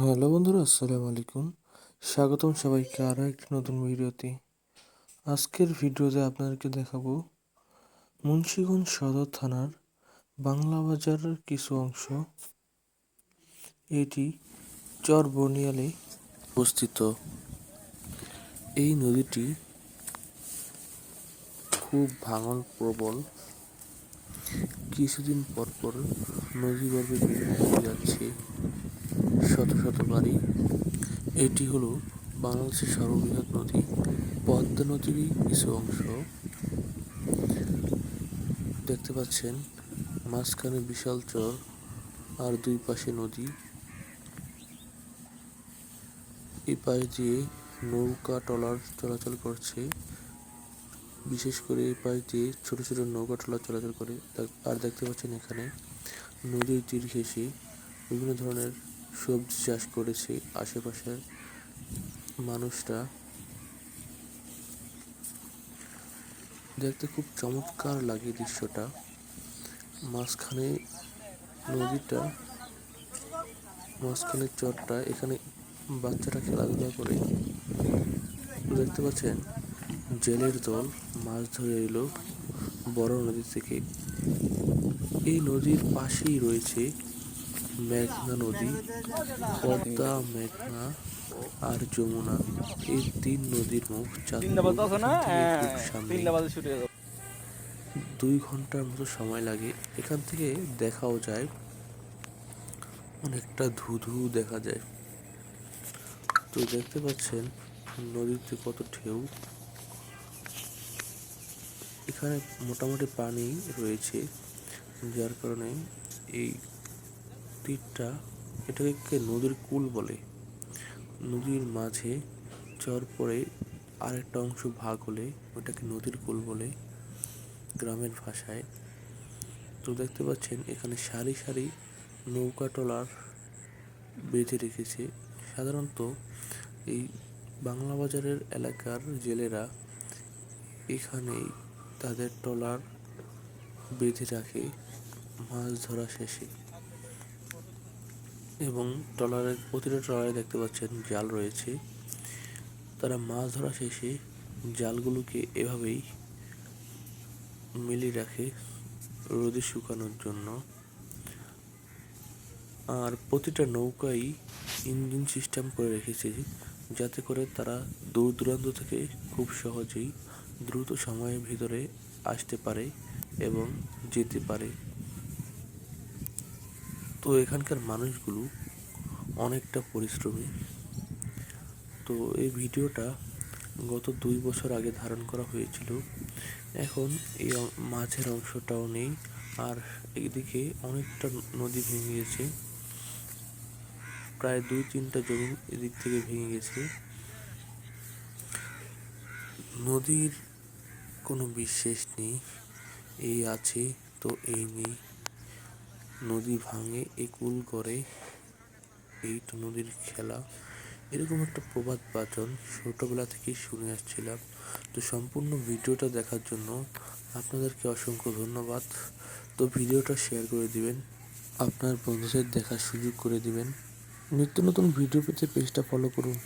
Hello বন্ধুরা, আসসালামু আলাইকুম। স্বাগতম সবাইকে আরও একটি নতুন ভিডিওতে। আজকের ভিডিওতে আপনাদেরকে দেখাবো মুন্সিগঞ্জ সদর থানার বাংলা বাজারের কিছু অংশ। এটি চর বনিয়ালে অবস্থিত। এই নদীটি খুব ভাঙন প্রবল। কিছুদিন পর পর নদীগর্ভে বিলীন হয়ে যাচ্ছে। শত শত বাড়ি এটি হলো বাংলাদেশের সর্ববৃহৎ নদী, পদ্মা নদীরই কিছু অংশ। দেখতে পাচ্ছেন, মাঝখানে বিশাল চর আর দুই পাশে নদী। এই পাশ দিয়ে নৌকা ট্রলার চলাচল করছে। বিশেষ করে এই পাশ দিয়ে ছোট ছোট নৌকা ট্রলার চলাচল করে। আর দেখতে পাচ্ছেন এখানে নদীর তীর ঘেঁষে বিভিন্ন ধরনের সবজি চাষ করেছে, আশেপাশের মানুষরা। দেখতে খুব চমৎকার লাগে দৃশ্যটা। মাঝখানে নদীটা, মাঝখানে চরটা, এখানে বাচ্চারা খেলাধুলা করে। দেখতে পাচ্ছেন, জেলের দল মাছ ধরে এলো বড় নদী থেকে। এই নদীর পাশেই রয়েছে মেঘনা নদী পদ্মা মেঘনা আর যমুনা। এই তিন নদীর মুখ হ্যাঁ। দুই ঘণ্টার মতো সময় লাগে। এখান থেকে দেখাও যায়। অনেকটা ধুধু দেখা যায়। তো দেখতে পাচ্ছেন নদীতে কত ঢেউ। এখানে মোটামুটি পানি রয়েছে যার কারণে এই তীরটা এটাকে নদীর কূল বলে। নদীর মাঝে চর পড়ে আরেকটা অংশ ভাগ হলে ওটাকে নদীর কূল বলে গ্রামের ভাষায়। তো দেখতে পাচ্ছেন, এখানে সারি সারি নৌকা ট্রলার বেঁধে রেখেছে। সাধারণত এই বাংলা বাজারের এলাকার জেলেরা এখানেই তাদের ট্রলার বেঁধে রাখে মাছ ধরা শেষে। এবং ট্রলারের প্রতিটা ট্রলারে দেখতে পাচ্ছেন জাল রয়েছে। তারা মাছ ধরা শেষে জালগুলোকে এভাবেই মিলিয়ে রাখে রোদে শুকানোর জন্য। আর প্রতিটা নৌকাই ইঞ্জিন সিস্টেম করে রেখেছে, যাতে করে তারা দূর দূরান্ত থেকে খুব সহজেই দ্রুত সময়ের ভিতরে আসতে পারে এবং যেতে পারে। তো এখানকার মানুষগুলো অনেকটা পরিশ্রমী। তো এই ভিডিওটা গত দুই বছর আগে ধারণ করা হয়েছিল। এখন এই মাঝের অংশটাও নেই আর এদিকে অনেকটা নদী ভেঙে গেছে। প্রায় দুই তিনটা জমি এদিক থেকে ভেঙে গেছে। নদীর কোনো বিশেষ নেই। এই আছে তো এই নেই। নদী ভাঙে একুল করে এই তো নদীর খেলা। এরকম একটা প্রবাদ বাচন ছোটবেলা থেকেই শুনে আসছিলাম। তো সম্পূর্ণ ভিডিওটা দেখার জন্য আপনাদেরকে অসংখ্য ধন্যবাদ। তো ভিডিওটা শেয়ার করে দিবেন, আপনার বন্ধুদের দেখার সুযোগ করে দিবেন। নিত্য নতুন ভিডিও পেতে পেজটা ফলো করুন।